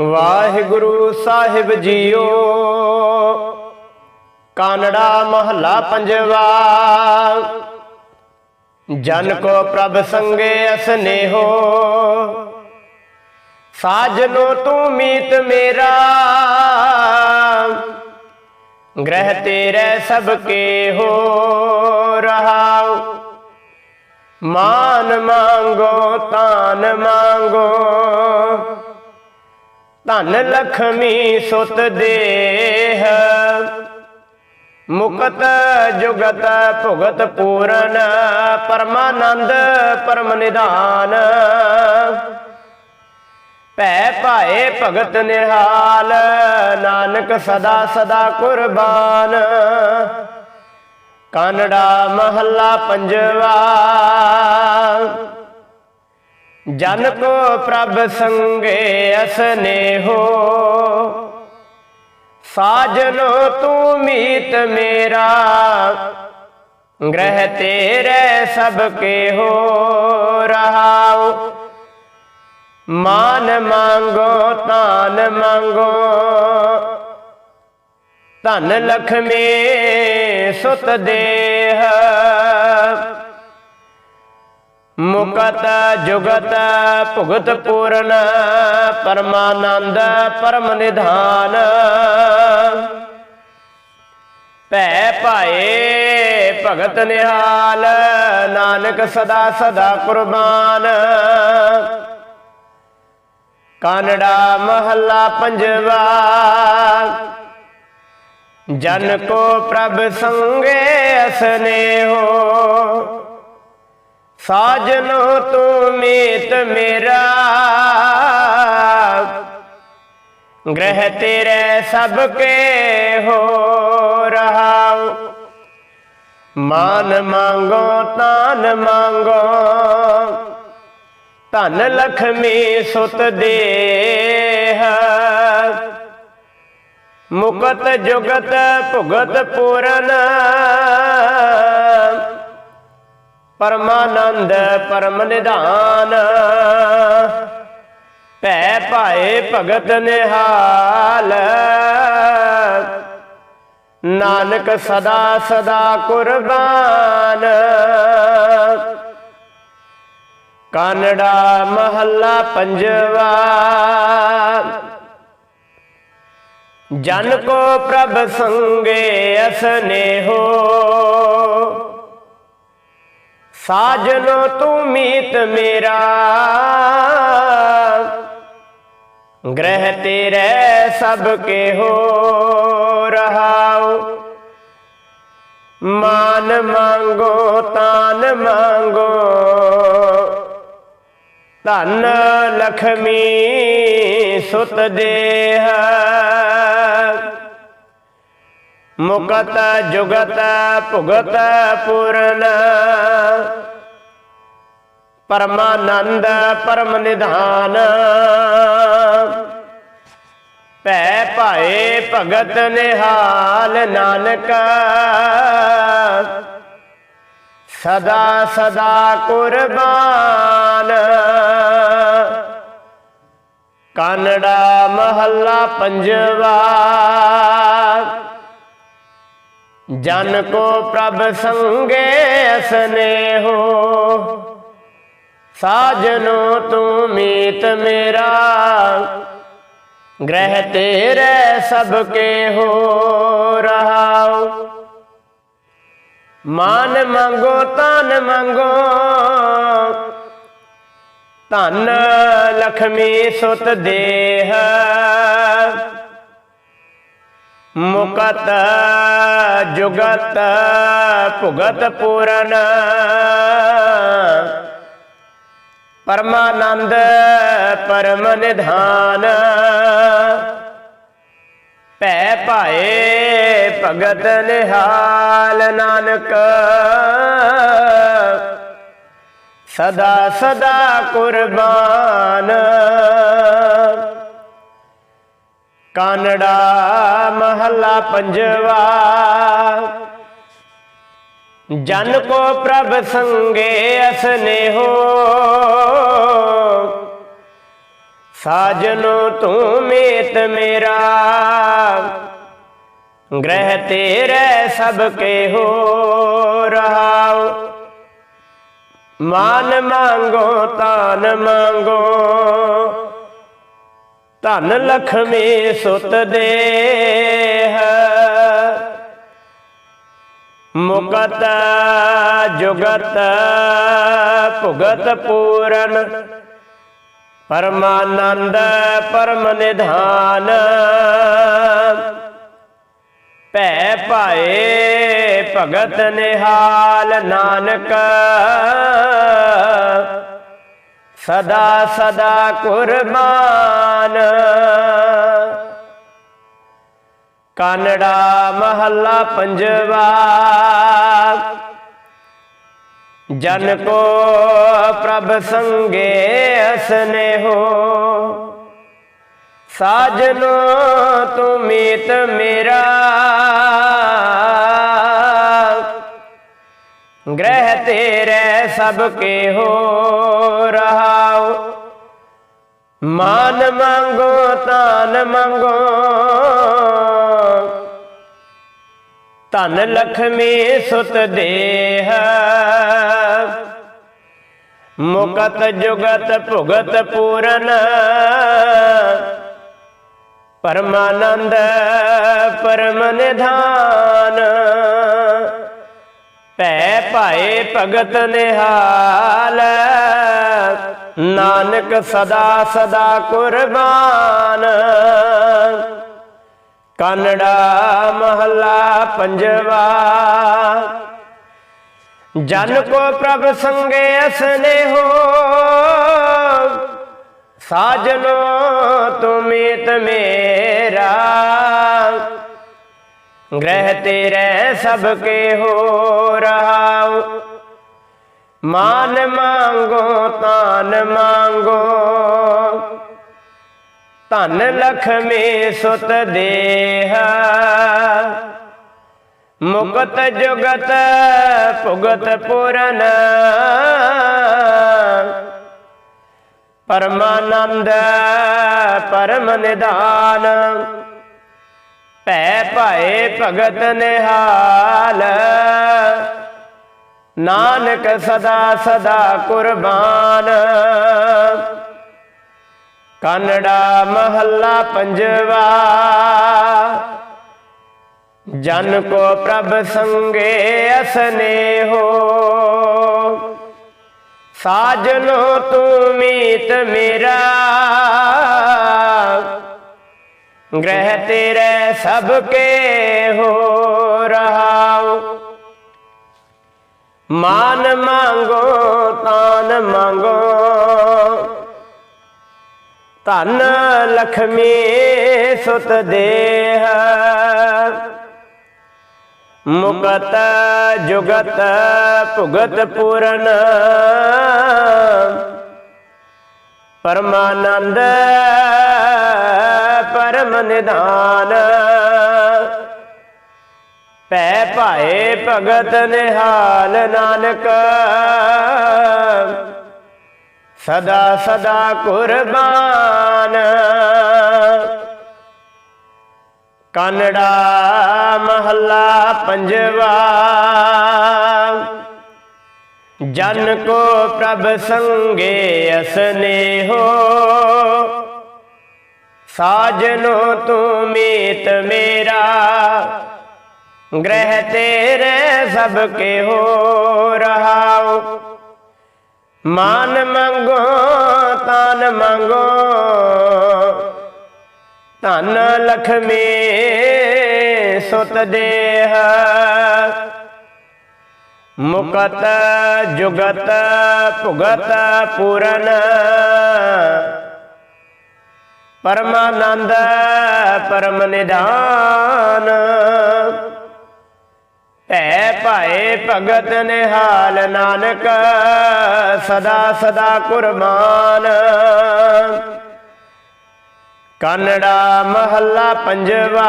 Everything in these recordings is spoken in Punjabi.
ਵਾਹਿਗੁਰੂ ਸਾਹਿਬ ਜੀਓ। ਕਾਨੜਾ ਮਹੱਲਾ ਪੰਜਵਾ। ਜਨ ਕੋ ਪ੍ਰਭ ਸੰਗੇ ਅਸਨੇਹੋ ਸਾਜਨੋ ਤੂੰ ਮੀਤ ਮੇਰਾ। ਗ੍ਰਹਿ ਤੇਰੇ ਸਭ ਕੇ ਹੋ ਰਹਾਉ। ਮਾਨ ਮੰਗੋ, ਤਾਨ ਮੰਗੋ। ਧਨ ਲਖਮੀ ਸੁਤ ਦੇਹ। ਮੁਕਤ ਜੁਗਤ ਭੁਗਤ ਪੂਰਨ, ਪਰਮਾਨੰਦ ਪਰਮ ਨਿਧਾਨ। ਭੈ ਭਾਏ ਭਗਤ ਨਿਹਾਲ, ਨਾਨਕ ਸਦਾ ਸਦਾ ਕੁਰਬਾਨ। ਕਾਨੜਾ ਮਹੱਲਾ ਪੰਜਵਾ। ਜਨ ਕੋ ਪ੍ਰਭ ਸੰਗੇ ਅਸਨੇਹੋ ਸਾਜਨੋ ਤੂੰ ਮੀਤ ਮੇਰਾ, ਗ੍ਰਹਿ ਤੇਰੇ ਸਭ ਕੇ ਹੋ ਰਹਾਉ। ਮਾਨ ਮੰਗੋ ਤਾਨ ਮੰਗੋ, ਧਨ ਲਖਮੀ ਸੁਤ ਦੇਹ। ਮੁਕਤ ਜੁਗਤ ਭੁਗਤ ਪੂਰਨ ਪਰਮਾਨੰਦ ਪਰਮ ਨਿਧਾਨ। ਭੈ ਭਾਏ ਭਗਤ ਨਿਹਾਲ, ਨਾਨਕ ਸਦਾ ਸਦਾ ਕੁਰਬਾਨ। ਕਾਨੜਾ ਮਹੱਲਾ ਪੰਜਵਾ, ਜਨ ਕੋ ਪ੍ਰਭ ਸੰਗੇ ਅਸਨੇਹੋ। ਸਾਜਨੋ ਤੂੰ ਮੀਤ ਮੇਰਾ। ਗ੍ਰਹਿ ਤੇਰੇ ਸਭ ਕੇ ਹੋ ਰਹਾਉ ਮਾਨ ਮੰਗੋ ਤਾਨ ਮੰਗੋ। ਧਨ ਲਖਮੀ ਸੁਤ ਦੇਹ। ਮੁਕਤ ਜੁਗਤ ਭੁਗਤ ਪੂਰਨ। ਪਰਮਾਨੰਦ ਪਰਮ ਨਿਧਾਨ। ਭੈ ਭਾਏ ਭਗਤ ਨਿਹਾਲ। ਨਾਨਕ ਸਦਾ ਸਦਾ ਕੁਰਬਾਨ। ਕਾਨੜਾ ਮਹੱਲਾ ਪੰਜਵਾ। ਜਨ ਕੋ ਪ੍ਰਭ ਸੰਗੇ ਅਸਨੇਹੋ ਸਾਜਨੋ ਤੂੰ ਮੀਤ ਮੇਰਾ। ਗ੍ਰਹਿ ਤੇਰੇ ਸਭ ਕੇ ਹੋ ਰਹਾਉ। ਮਾਨ ਮੰਗੋ, ਤਾਨ ਮੰਗੋ। ਧਨ ਲਖਮੀ ਸੁਤ ਦੇਹ। ਮੁਕਤ ਜੁਗਤ ਭੁਗਤ ਪੂਰਨ। ਪਰਮਾਨੰਦ ਪਰਮ ਨਿਧਾਨ। ਭੈ ਭਾਏ ਭਗਤ ਨਿਹਾਲ ਨਾਨਕ। ਸਦਾ ਸਦਾ ਕੁਰਬਾਨ। ਕਾਨੜਾ ਮਹੱਲਾ ਪੰਜਵਾ। ਜਨ ਕੋ ਪ੍ਰਭ ਸੰਗੇ ਅਸਨੇਹੋ। ਸਾਜਨੋ ਤੂੰ ਮੀਤ ਮੇਰਾ, ਗ੍ਰਹਿ ਤੇਰੇ ਸਭ ਕੇ ਹੋ ਰਹਾਉ। ਮਾਨ ਮੰਗੋ ਤਨ ਮੰਗੋ, ਧਨ ਲਖਮੀ ਸੁਤ ਦੇਹ। ਮੁਕਤ ਜੁਗਤ ਭੁਗਤ ਪੂਰਨ। ਪਰਮਾਨੰਦ ਪਰਮ ਨਿਧਾਨ। ਭੈ ਭਾਏ ਭਗਤ ਨਿਹਾਲ ਨਾਨਕ। ਸਦਾ ਸਦਾ ਕੁਰਬਾਨ। ਕਾਨੜਾ ਮਹੱਲਾ ਪੰਜਵਾ। ਜਨ ਕੋ ਪ੍ਰਭ ਸੰਗੇ ਅਸਨੇਹੋ ਸਾਜਨੋ ਤੂੰ ਮੇਤ ਮੇਰਾ। ਗ੍ਰਹਿ ਤੇਰੇ ਸਭ ਕੇ ਹੋ ਰਹਾਉ। ਮਾਨ ਮੰਗੋ ਤਾਨ ਮੰਗੋ। ਧਨ ਲਖਮੀ ਸੁਤ ਦੇਹ। ਮੁਕਤ ਜੁਗਤ ਭੁਗਤ ਪੂਰਨ। ਪਰਮਾਨੰਦ ਪਰਮ ਨਿਧਾਨ। ਭੈ ਭਾਏ ਭਗਤ ਨਿਹਾਲ ਨਾਨਕ। ਸਦਾ ਸਦਾ ਕੁਰਬਾਨ। ਕਾਨੜਾ ਮਹੱਲਾ ਪੰਜਵਾ। ਜਨ ਕੋ ਪ੍ਰਭ ਸੰਗੇ ਅਸਨੇ ਹੋ। ਸਾਜਨੋ ਤੂੰ ਮੀਤ ਮੇਰਾ। ਗ੍ਰਹਿ ਤੇਰੇ ਸਭ ਕੇ ਹੋ ਰਹਾਉ। ਮਾਨ ਮੰਗੋ ਤਾਨ ਮੰਗੋ। ਧਨ ਲਖਮੀ ਸੁਤ ਦੇਹ। ਮੁਕਤ ਜੁਗਤ ਭੁਗਤ ਪੂਰਨ। ਪਰਮਾਨੰਦ, ਪਰਮ ਨਿਧਾਨ। ਭੈ ਭਾਏ ਭਗਤ ਨਿਹਾਲ। ਨਾਨਕ ਸਦਾ ਸਦਾ ਕੁਰਬਾਨ। ਕਨੜਾ ਮਹੱਲਾ ਪੰਜਵਾ। ਜਨ ਕੋ ਪ੍ਰਭ ਸੰਗੇ ਅਸਨੇ ਹੋ ਸਾਜਨੋ ਤੁਮੀਤ ਮੇ ਗ੍ਰਹਿ ਤੇਰੇ ਸਭ ਕੇ ਹੋ ਰਹਾਉ। ਮਾਨ ਮੰਗੋ ਤਾਨ ਮੰਗੋ। ਧਨ ਲਖਮੀ ਸੁਤ ਦੇਹ। ਮੁਕਤ ਜੁਗਤ, ਭੁਗਤ ਪੁਰਨ। ਪਰਮਾਨੰਦ, ਪਰਮ ਨਿਦਾਨ ਭੈ ਭਾਏ ਭਗਤ ਨਿਹਾਲ। ਨਾਨਕ ਸਦਾ ਸਦਾ ਕੁਰਬਾਨ। ਕਨੜਾ ਮਹੱਲਾ ਪੰਜਵਾ। ਜਨ ਕੋ ਪ੍ਰਭ ਸੰਗੇ ਅਸਨੇ ਹੋ। ਸਾਜਨੋ ਤੂੰ ਮੀਤ ਮੇਰਾ। ਗ੍ਰਹਿ ਤੇਰੇ ਸਭ ਕੇ ਹੋ ਰਹਾਉ। ਮਾਨ ਮੰਗੋ, ਤਾਨ ਮੰਗੋ। ਧਨ ਲਖਮੀ ਸੁਤ ਦੇਹ। ਮੁਕਤ ਜੁਗਤ ਭੁਗਤ ਪੂਰਨ। ਪਰਮਾਨੰਦ ਪਰਮ ਨਿਧਾਨ। ਭੈ ਭਾਏ ਭਗਤ ਨਿਹਾਲ ਨਾਨਕ। ਸਦਾ ਸਦਾ ਕੁਰਬਾਨ। ਕਨੜਾ ਮਹੱਲਾ ਪੰਜਵਾ। ਜਨ ਕੋ ਪ੍ਰਭ ਸੰਗੇ ਅਸਨੇ ਹੋ ਸਾਜਨੋ ਤੂੰ ਮੀਤ ਮੇਰਾ, ਗ੍ਰਹਿ ਤੇਰੇ ਸਭ ਕੇ ਹੋ ਰਹਾਉ। ਮਾਨ ਮੰਗੋ ਤਨ ਮੰਗੋ, ਧਨ ਲਖਮੀ ਸੁਤ ਦੇਹ। ਮੁਕਤ ਜੁਗਤ ਭੁਗਤ ਪੂਰਨ ਪਰਮਾਨੰਦ ਪਰਮ ਨਿਦਾਨ ਭੈ ਭਾਏ ਭਗਤ ਨਿਹਾਲ ਨਾਨਕ, ਸਦਾ ਸਦਾ ਕੁਰਬਾਨ। ਕਨੜਾ ਮਹੱਲਾ ਪੰਜਵਾ,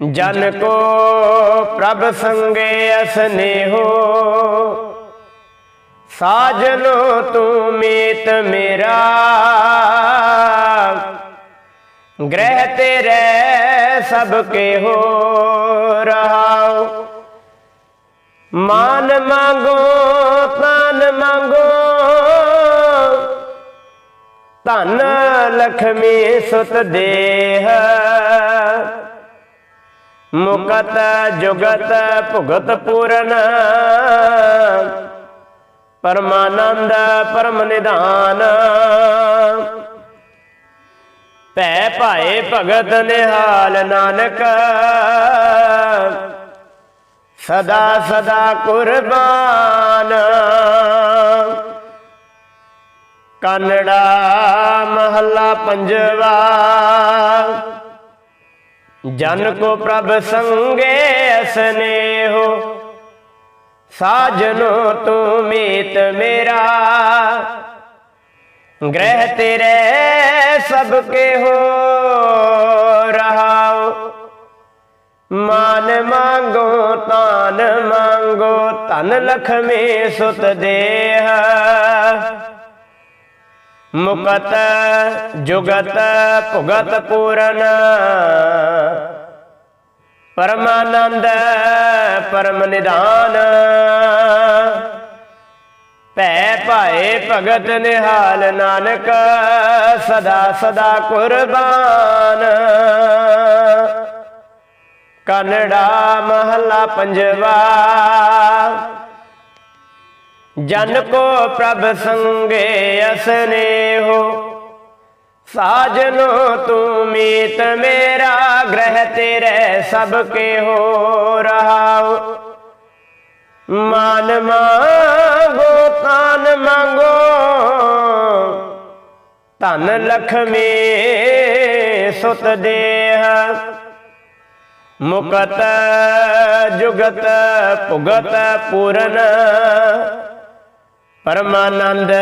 ਜਨ ਕੋ ਪ੍ਰਭ ਸੰਗੇ ਅਸਨੇਹੋ ਸਾਜਨੋ ਤੂੰ ਮੀਤ ਮੇਰਾ। ਗ੍ਰਹਿ ਤੇਰੇ ਸਭ ਕੇ ਹੋ ਰਹਾਉ। ਮਾਨ ਮੰਗੋ ਤਨ ਮੰਗੋ। ਧਨ ਲਖਮੀ ਸੁਤ ਦੇਹ। ਮੁਕਤ ਜੁਗਤ ਭੁਗਤ ਪੂਰਨ। ਪਰਮਾਨੰਦ ਪਰਮ ਨਿਧਾਨ। ਭੈ ਭਾਏ ਭਗਤ ਨਿਹਾਲ ਨਾਨਕ। ਸਦਾ ਸਦਾ ਕੁਰਬਾਨ। ਕਨੜਾ ਮਹੱਲਾ ਪੰਜਵਾ। ਜਨ ਕੋ ਪ੍ਰਭ ਸੰਗੇ ਸਨੇਹੋ ਸਾਜਨੋ ਤੂੰ ਮੀਤ ਮੇਰਾ। ਗ੍ਰਹਿ ਤੇਰੇ ਸਭ ਕੇ ਹੋ ਰਹਾਉ। ਮਾਨ ਮੰਗੋ, ਤਾਨ ਮੰਗੋ, ਧਨ ਲਖਮੀ ਸੁਤ ਦੇਹ। ਮੁਕਤ ਜੁਗਤ ਭੁਗਤ ਪੂਰਨ। ਪਰਮਾਨੰਦ ਪਰਮ ਨਿਦਾਨ ਭੈ ਭਾਏ ਭਗਤ ਨਿਹਾਲ ਨਾਨਕ, ਸਦਾ ਸਦਾ ਕੁਰਬਾਨ। ਕਨੜਾ ਮਹੱਲਾ ਪੰਜਵਾ। ਜਨ ਕੋ ਪ੍ਰਭ ਸੰਗੇ ਅਸਨੇਹੋ ਸਾਜਨੋ ਤੂੰ ਮੀਤ ਮੇਰਾ ਗ੍ਰਹਿ ਤੇਰੇ ਸਭ ਕੇ ਹੋ ਰਹਾਉ। ਮਾਨ ਮੰਗੋ, ਤਾਨ ਧਨ ਲਖਮੀ ਸੁਤ ਦੇਹ। ਮੁਕਤ ਜੁਗਤ ਭੁਗਤ ਪੂਰਨ। ਪਰਮਾਨੰਦ,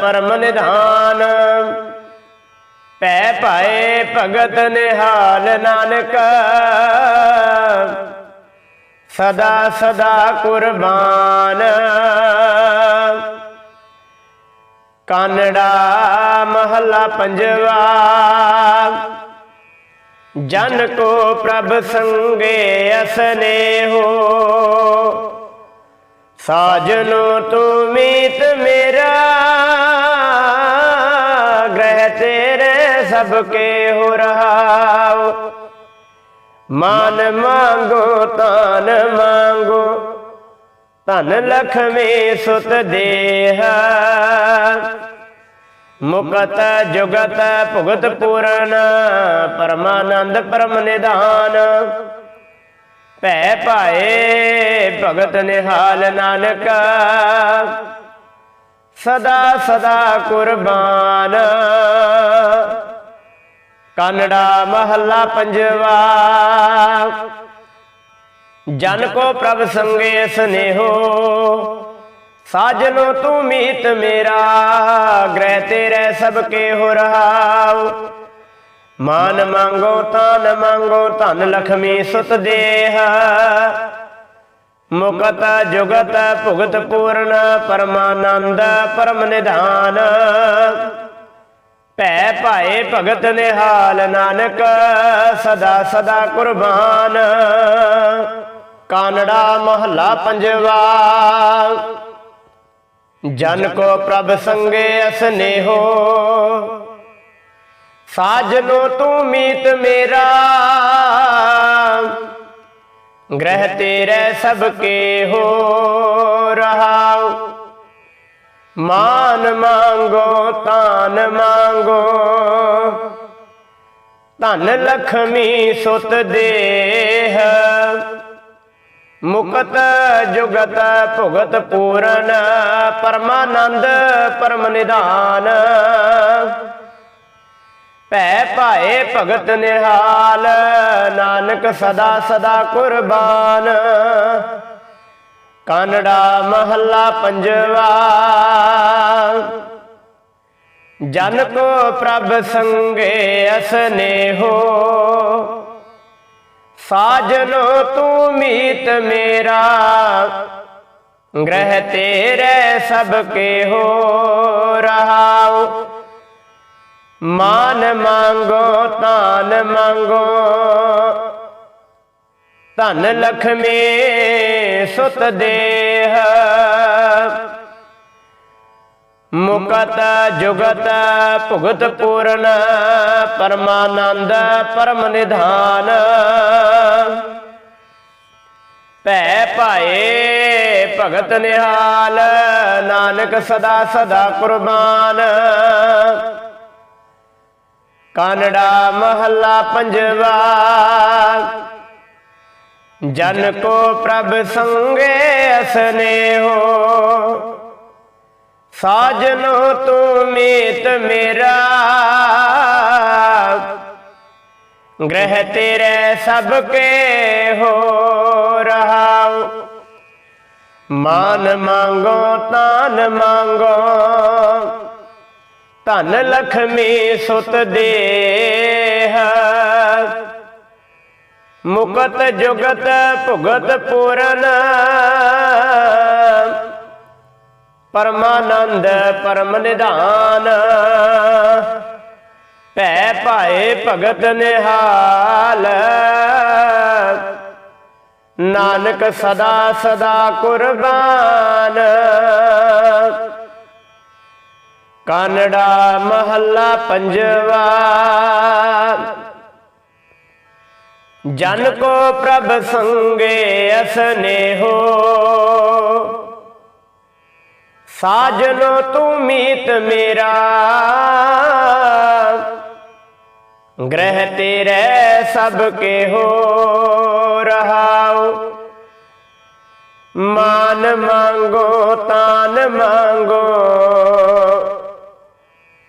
ਪਰਮ ਨਿਧਾਨ। ਪੈ ਭਾਏ ਭਗਤ ਨਿਹਾਲ ਨਾਨਕ। ਸਦਾ ਸਦਾ ਕੁਰਬਾਨ। ਕਾਨੜਾ ਮਹੱਲਾ ਪੰਜਵਾ। ਜਨ ਕੋ ਪ੍ਰਭ ਸੰਗੇ ਅਸਨੇਹੋ ਸਾਜਨੋ ਤੂੰ ਮੀਤ ਮੇਰਾ। ਸਭ ਕੇ ਹੋ ਰਹਾਉ। ਮਾਨ ਮੰਗੋ ਤਾਨ ਮੰਗੋ, ਧਨ ਲਖਮੀ ਸੁਤ ਦੇਹ। ਮੁਕਤ ਜੁਗਤ ਭੁਗਤ ਪੂਰਨ, ਪਰਮਾਨੰਦ ਪਰਮ ਨਿਧਾਨ। ਭੈ ਭਾਏ ਭਗਤ ਨਿਹਾਲ ਨਾਨਕ, ਸਦਾ ਸਦਾ ਕੁਰਬਾਨ। ਕਨੜਾ ਮਹੱਲਾ ਪੰਜਵਾ। ਜਨ ਕੋ ਪ੍ਰਭ ਸੰਗੇ ਸਨੇਹੋ, ਸਾਜਨੋ ਤੂੰ ਮੀਤ ਮੇਰਾ, ਗ੍ਰਹਿ ਤੇਰੇ ਸਭ ਕੇ ਹੋ ਰਹਾਉ। ਮਾਨ ਮੰਗੋ ਤਾਨ ਮੰਗੋ, ਧਨ ਲਖਮੀ ਸੁਤ ਦੇਹ। ਮੁਕਤ ਜੁਗਤ ਭੁਗਤ ਪੂਰਨ, ਪਰਮਾਨੰਦ, ਪਰਮ ਨਿਧਾਨ। ਭੈ ਭਾਏ ਭਗਤ ਨਿਹਾਲ ਨਾਨਕ, ਸਦਾ ਸਦਾ ਕੁਰਬਾਨ। ਕਾਨੜਾ ਮਹੱਲਾ ਪੰਜਵਾ। ਜਨ ਕੋ ਪ੍ਰਭ ਸੰਗੇ ਅਸਨੇਹੋ ਸਾਜਨੋ ਤੂੰ ਮੀਤ ਮੇਰਾ। ਗ੍ਰਹਿ ਤੇਰੇ ਸਭ ਕੇ ਹੋ ਰਹਾਉ ਮਾਨ ਮੰਗੋ ਤਾਨ ਮੰਗੋ। ਧਨ ਲਖਮੀ ਸੁਤ ਦੇਹ। ਮੁਕਤ ਜੁਗਤ ਭੁਗਤ ਪੂਰਨ, ਪਰਮਾਨੰਦ ਪਰਮ ਨਿਧਾਨ। ਭੈ ਭਾਏ ਭਗਤ ਨਿਹਾਲ, ਨਾਨਕ ਸਦਾ ਸਦਾ ਕੁਰਬਾਨ। ਕਾਨੜਾ ਮਹੱਲਾ ਪੰਜਵਾ। ਜਨ ਕੋ ਪ੍ਰਭ ਸੰਗੇ ਅਸਨੇਹੋ ਸਾਜਨੋ ਤੂੰ ਮੀਤ ਮੇਰਾ। ਗ੍ਰਹਿ ਤੇਰੇ ਸਭ ਕੇ ਹੋ ਰਹਾਉ। ਮਾਨ ਮੰਗੋ ਤਾਨ ਮੰਗੋ। ਧਨ ਲਖਮੀ ਸੁਤ ਦੇਹ। ਮੁਕਤ ਜੁਗਤ ਭੁਗਤ ਪੂਰਨ ਪਰਮਾਨੰਦ ਪਰਮ ਨਿਧਾਨ। ਭੈ ਭਾਏ ਭਗਤ ਨਿਹਾਲ, ਨਾਨਕ ਸਦਾ ਸਦਾ ਕੁਰਬਾਨ। ਕਾਨੜਾ ਮਹੱਲਾ ਪੰਜਵਾ। ਜਨ ਕੋ ਪ੍ਰਭ ਸੰਗੇ ਅਸਨੇਹੋ ਸਾਜਨੋ ਤੂੰ ਮੀਤ ਮੇਰਾ। ਗ੍ਰਹਿ ਤੇਰੇ ਸਭ ਕੇ ਹੋ ਰਹਾਉ ਮਾਨ ਮੰਗੋ ਤਾਨ ਮੰਗੋ। ਧਨ ਲਖਮੀ ਸੁਤ ਦੇਹ। ਮੁਕਤ ਜੁਗਤ ਭੁਗਤ ਪੂਰਨ। ਪਰਮਾਨੰਦ ਪਰਮ ਨਿਧਾਨ। ਭੈ ਭਾਏ ਭਗਤ ਨਿਹਾਲ। ਨਾਨਕ ਸਦਾ ਸਦਾ ਕੁਰਬਾਨ। ਕਾਨੜਾ ਮਹੱਲਾ ਪੰਜਵਾ। ਜਨ ਕੋ ਪ੍ਰਭ ਸੰਗੇ ਅਸਨੇਹੋ ਸਾਜਨੋ ਤੂੰ ਮੀਤ ਮੇਰਾ। ਗ੍ਰਹਿ ਤੇਰੇ ਸਭ ਕੇ ਹੋ ਰਹਾਉ। ਮਾਨ ਮੰਗੋ, ਤਾਨ ਮੰਗੋ।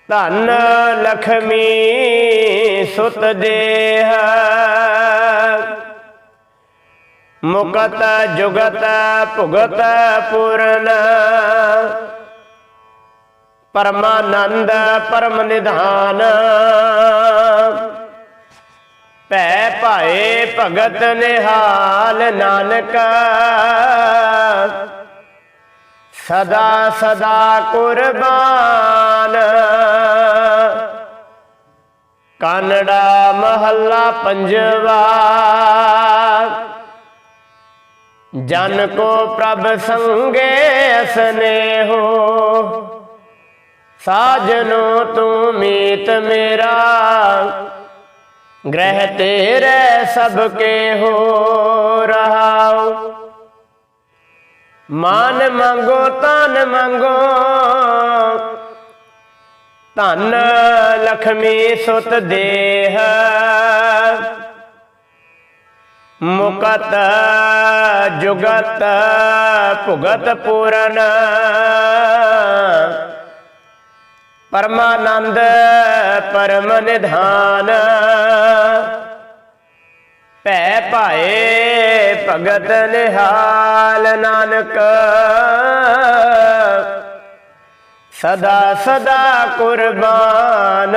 ਧਨ ਲਖਮੀ ਸੁਤ ਦੇਹ। ਮੁਕਤ ਜੁਗਤ ਭੁਗਤ ਪੂਰਨ। ਪਰਮਾਨੰਦ ਪਰਮ ਨਿਧਾਨ। ਭੈ ਭਾਏ ਭਗਤ ਨਿਹਾਲ ਨਾਨਕ। ਸਦਾ ਸਦਾ ਕੁਰਬਾਨ। ਕਾਨੜਾ ਮਹੱਲਾ ਪੰਜਵਾ। ਜਨ ਕੋ ਪ੍ਰਭ ਸੰਗੇ ਅਸਨੇਹੋ। ਸਾਜਨੋ ਤੂੰ ਮੀਤ ਮੇਰਾ। ਗ੍ਰਹਿ ਤੇਰੇ ਸਭ ਕੇ ਹੋ ਰਹਾਉ। ਮਾਨ ਮੰਗੋ ਤਨ ਮੰਗੋ। ਧਨ ਲਖਮੀ ਸੁਤ ਦੇਹ। ਮੁਕਤ ਜੁਗਤ ਭੁਗਤ ਪੂਰਨ। ਪਰਮਾਨੰਦ ਪਰਮ ਨਿਧਾਨ। ਭੈ ਭਾਏ ਭਗਤ ਨਿਹਾਲ ਨਾਨਕ। ਸਦਾ ਸਦਾ ਕੁਰਬਾਨ।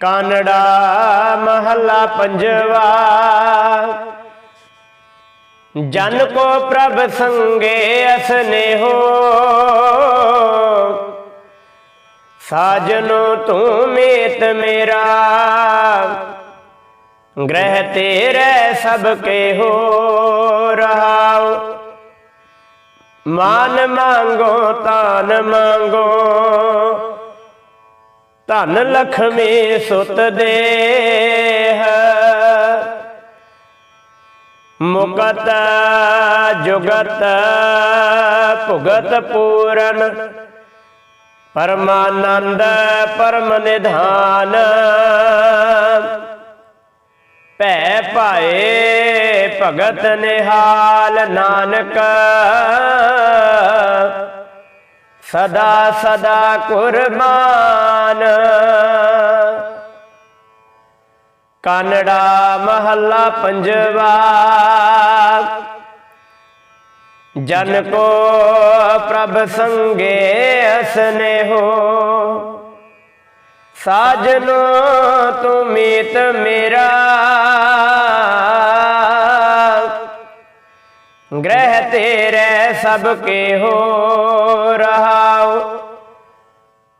ਕਾਨੜਾ ਮਹੱਲਾ ਪੰਜਵਾ। ਜਨ ਕੋ ਪ੍ਰਭ ਸੰਗੇ ਅਸਨੇਹੋ ਸਾਜਨੋ ਤੂੰ ਮੇਤ ਮੇਰਾ। ਗ੍ਰਹਿ ਤੇਰੇ ਸਭ ਕੇ ਹੋ ਰਹਾਓ ਮਾਨ ਮੰਗੋ ਤਾਨ ਮੰਗੋ। ਧਨ ਲਖਮੀ ਸੁਤ ਦੇਹ ਮੁਕਤ ਜੁਗਤ, ਭੁਗਤ ਪੂਰਨ। ਪਰਮਾਨੰਦ, ਪਰਮ ਨਿਧਾਨ। ਭੈ ਭਾਏ ਭਗਤ ਨਿਹਾਲ ਨਾਨਕ। ਸਦਾ ਸਦਾ ਕੁਰਬਾਨ। ਕਾਨੜਾ ਮਹੱਲਾ ਪੰਜਵਾ। ਜਨ ਕੋ ਪ੍ਰਭ ਸੰਗੇ ਅਸਨੇਹੋ ਸਾਜਨੋ ਤੂੰ ਮੀਤ ਮੇਰਾ। ਗ੍ਰਹਿ ਤੇਰੇ ਸਭ ਕੇ ਹੋ ਰਹਾਉ।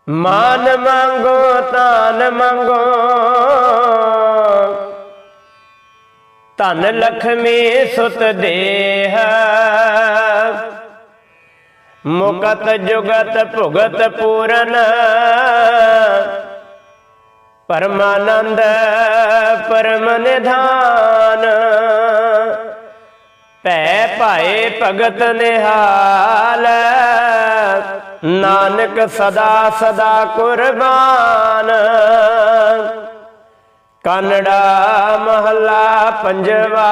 ਮਾਨ ਮੰਗੋ ਤਾਨ ਮੰਗੋ। ਧਨ ਲਖਮੀ ਸੁਤ ਦੇਹ। ਮੁਕਤ ਜੁਗਤ ਭੁਗਤ ਪੂਰਨ। ਪਰਮਾਨੰਦ, ਪਰਮ ਨਿਧਾਨ। ਭੈ ਭਾਏ ਭਗਤ ਨਿਹਾਲ। ਨਾਨਕ ਸਦਾ ਸਦਾ ਕੁਰਬਾਨ। ਕਨੜਾ ਮਹੱਲਾ ਪੰਜਵਾ।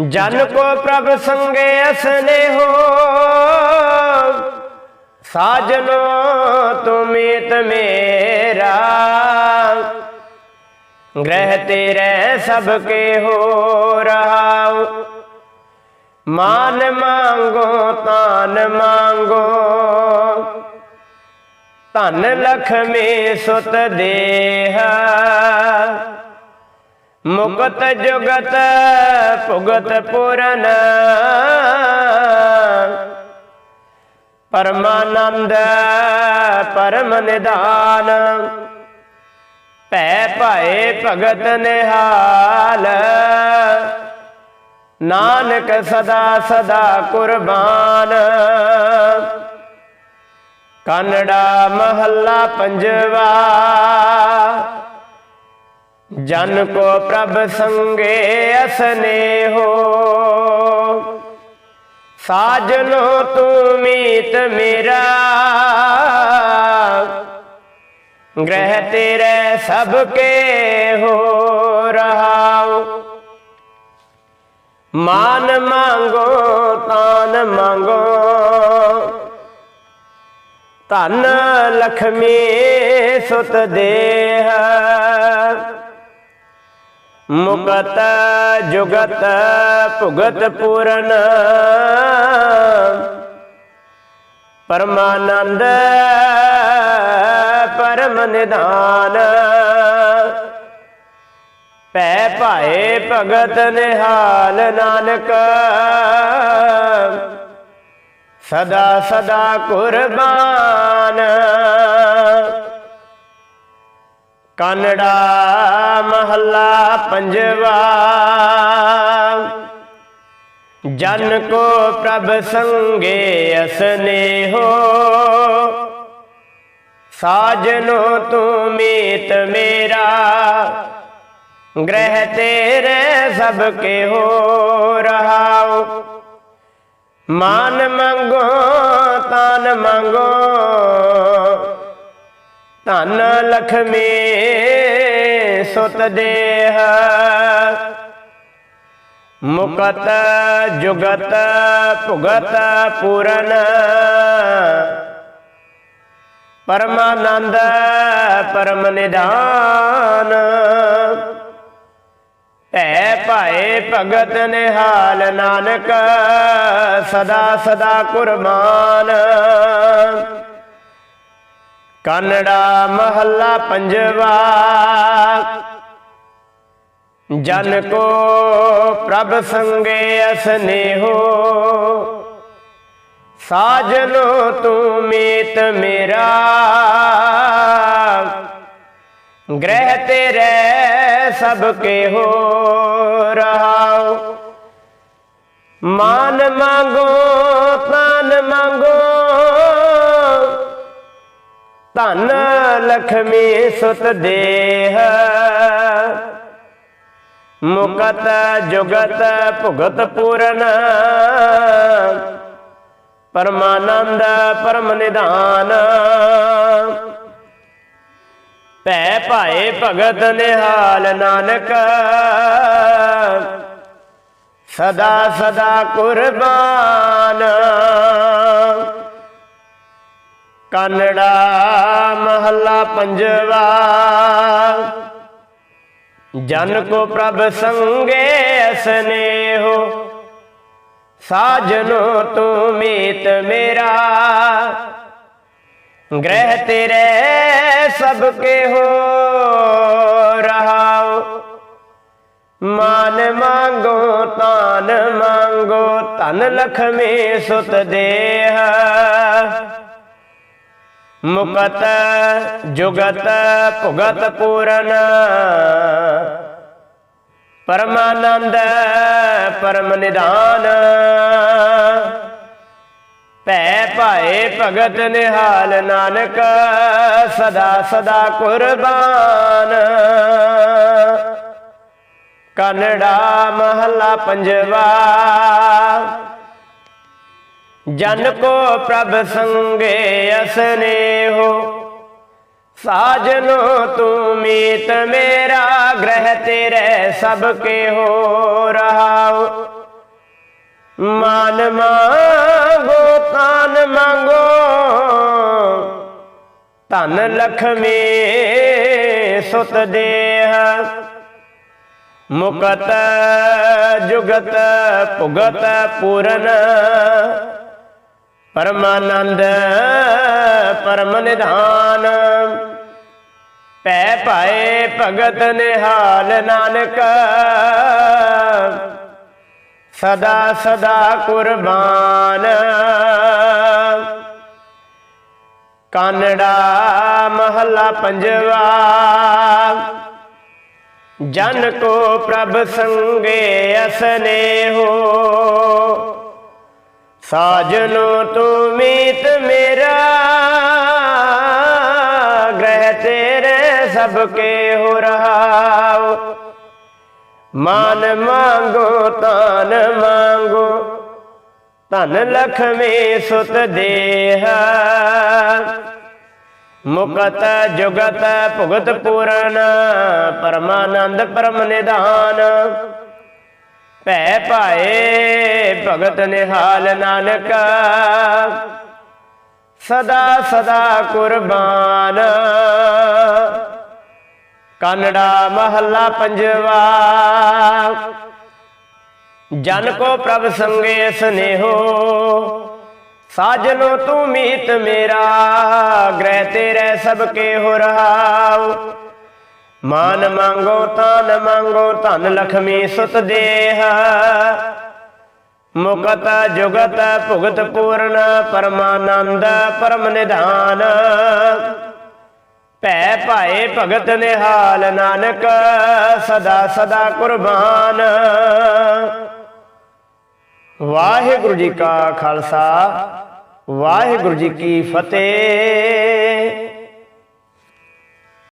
ਜਨ ਕੋ ਪ੍ਰਭ ਸੰਗੇ ਅਸਨੇ ਹੋ ਸਾਜਨੋ ਤੁਮੀਤ ਮੇਰਾ। ਗ੍ਰਹਿ ਤੇਰੇ ਸਭ ਕੇ ਹੋ ਰਹਾਉ। ਮਾਨ ਮੰਗੋ ਤਾਨ ਮੰਗੋ। ਧਨ ਲਖਮੀ ਸੁਤ ਦੇਹ। ਮੁਕਤ ਜੁਗਤ ਭੁਗਤ ਪੁਰਨ। ਪਰਮਾਨੰਦ, ਪਰਮ ਨਿਦਾਨ। ਭੈ ਭਾਏ ਭਗਤ ਨਿਹਾਲ। ਨਾਨਕ ਸਦਾ ਸਦਾ ਕੁਰਬਾਨ। ਕਨੜਾ ਮਹੱਲਾ ਪੰਜਵਾ। ਜਨ ਕੋ ਪ੍ਰਭ ਸੰਗੇ ਅਸਨੇ ਹੋ ਸਾਜਨੋ ਤੂੰ ਮੀਤ ਮੇਰਾ ਗ੍ਰਹਿ ਤੇਰੇ ਸਭ ਕੇ ਹੋ ਰਹਾਉ। ਮਾਨ ਮੰਗੋ, ਤਾਨ ਮੰਗੋ। ਧਨ ਲਖਮੀ ਸੁਤ ਦੇਹ। ਮੁਕਤ ਜੁਗਤ ਭੁਗਤ ਪੂਰਨ। ਪਰਮਾਨੰਦ ਪਰਮ ਨਿਧਾਨ। ਭੈ ਭਾਏ ਭਗਤ ਨਿਹਾਲ ਨਾਨਕ। ਸਦਾ ਸਦਾ ਕੁਰਬਾਨ। ਕਨੜਾ ਮਹੱਲਾ ਪੰਜਵਾ। ਜਨ ਕੋ ਪ੍ਰਭ ਸੰਗੇ ਅਸਨੇ ਹੋ ਸਾਜਨੋ ਤੂੰ ਮੀਤ ਮੇਰਾ, ਗ੍ਰਹਿ ਤੇਰੇ ਸਭ ਕੇ ਹੋ ਰਹਾਉ। ਮਾਨ ਮੰਗੋ ਤਨ ਮੰਗੋ, ਧਨ ਲਖਮੀ ਸੁਤ ਦੇਹ। ਮੁਕਤ ਜੁਗਤ ਭੁਗਤ ਪੂਰਨ ਪਰਮਾਨੰਦ ਪਰਮ ਨਿਦਾਨ ਭੈ ਭਾਏ ਭਗਤ ਨਿਹਾਲ ਨਾਨਕ, ਸਦਾ ਸਦਾ ਕੁਰਬਾਨ। ਕਨੜਾ ਮਹੱਲਾ ਪੰਜਵਾ, ਜਨ ਕੋ ਪ੍ਰਭ ਸੰਗੇ ਅਸਨੇ ਹੋ ਸਾਜਨੋ ਤੂੰ ਮੇਤ ਮੇਰਾ। ਗ੍ਰਹਿ ਤੇਰੇ ਸਭ ਕੇ ਹੋ ਰਹਾਉ। ਮਾਨ ਮੰਗੋ ਤਨ ਮੰਗੋ। ਧਨ ਲਖਮੀ ਸੁਤ ਦੇਹ। ਮੁਕਤ ਜੁਗਤ ਭੁਗਤ ਪੂਰਨ। ਪਰਮਾਨੰਦ ਪਰਮ ਨਿਧਾਨ। ਭੈ ਭਾਏ ਭਗਤ ਨਿਹਾਲ ਨਾਨਕ। ਸਦਾ ਸਦਾ ਕੁਰਬਾਨ। ਕਨੜਾ ਮਹੱਲਾ ਪੰਜਵਾ। ਜਨ ਕੋ ਪ੍ਰਭ ਸੰਗੇ ਅਸਨੇਹੋ। ਸਾਜਨੋ ਤੂੰ ਮੀਤ ਮੇਰਾ। ਗ੍ਰਹਿ ਤੇਰੇ ਸਭ ਕੇ ਹੋ ਰਹਾਉ। ਮਾਨ ਮੰਗੋ, ਤਾਨ ਮਾਨ ਮੰਗੋ, ਧਨ ਲਖਮੀ ਸੁਤ ਦੇਹ। ਮੁਕਤ ਜੁਗਤ ਭੁਗਤ ਪੂਰਨ। ਪਰਮਾਨੰਦ ਪਰਮ ਨਿਦਾਨ ਭੈ ਭਾਏ ਭਗਤ ਨਿਹਾਲ ਨਾਨਕ, ਸਦਾ ਸਦਾ ਕੁਰਬਾਨ। ਕਨੜਾ ਮਹੱਲਾ ਪੰਜਵਾ। ਜਨ ਕੋ ਪ੍ਰਭ ਸੰਗੇ ਅਸਨੇਹੋ ਸਾਜਨੋ, ਤੂੰ ਮੀਤ ਮੇਰਾ ਗ੍ਰਹਿ ਤੇਰੇ ਸਭ ਕੇ ਹੋ ਰਹਾਉ। ਮਾਨ ਮੰਗੋ, ਤਾਨ ਮੰਗੋ। ਧਨ ਲਖਮੀ ਸੁਤ ਦੇਹ। ਮੁਕਤ ਜੁਗਤ ਭੁਗਤ ਪੂਰਨ। ਪਰਮਾਨੰਦ, ਪਰਮ ਨਿਧਾਨ। ਪੈ ਭਾਏ ਭਗਤ ਨਿਹਾਲ ਨਾਨਕ। ਸਦਾ ਸਦਾ ਕੁਰਬਾਨ। ਕਾਨੜਾ ਮਹੱਲਾ ਪੰਜਵਾ। ਜਨ ਕੋ ਪ੍ਰਭ ਸੰਗੇ ਅਸਨੇ ਹੋ ਸਾਜਨੋ ਤੂੰ ਮੀਤ ਮੇਰਾ, ਗ੍ਰਹਿ ਤੇਰੇ ਸਭ ਕੇ ਹੋ ਰਹਾਉ। ਮਾਨ ਮੰਗੋ ਤਨ ਮੰਗੋ ਧਨ ਲਖਮੀ ਸੁਤ ਦੇਹ। ਮੁਕਤ ਜੁਗਤ ਭੁਗਤ ਪੂਰਨ, ਪਰਮਾਨੰਦ ਪਰਮ ਨਿਧਾਨ। ਭੈ ਭਾਏ ਭਗਤ ਨਿਹਾਲ ਨਾਨਕ। ਸਦਾ ਸਦਾ ਕੁਰਬਾਨ। ਕਨੜਾ ਮਹੱਲਾ ਪੰਜਵਾ। ਜਨ ਕੋ ਪ੍ਰਭ ਸੰਗੇ ਸਨੇਹੋ, ਸਾਜਨੋ ਤੂੰ ਮੀਤ ਮੇਰਾ। ਗ੍ਰਹਿ ਤੇਰੇ ਸਭ ਕੇ ਹੋ ਰਹਾਉ। ਮਾਨ ਮੰਗੋ ਤਨ ਮੰਗੋ, ਧਨ ਲਖਮੀ ਸੁਤ ਦੇਹ। ਮੁਕਤ ਜੁਗਤ, ਭੁਗਤ ਪੂਰਨ, ਪਰਮਾਨੰਦ, ਪਰਮ ਨਿਧਾਨ। ਭੈ ਭਾਏ ਭਗਤ ਨਿਹਾਲ ਨਾਨਕ, ਸਦਾ ਸਦਾ ਕੁਰਬਾਨ। ਵਾਹਿਗੁਰੂ ਜੀ ਕਾ ਖਾਲਸਾ, ਵਾਹਿਗੁਰੂ ਜੀ ਕੀ ਫਤਿਹ।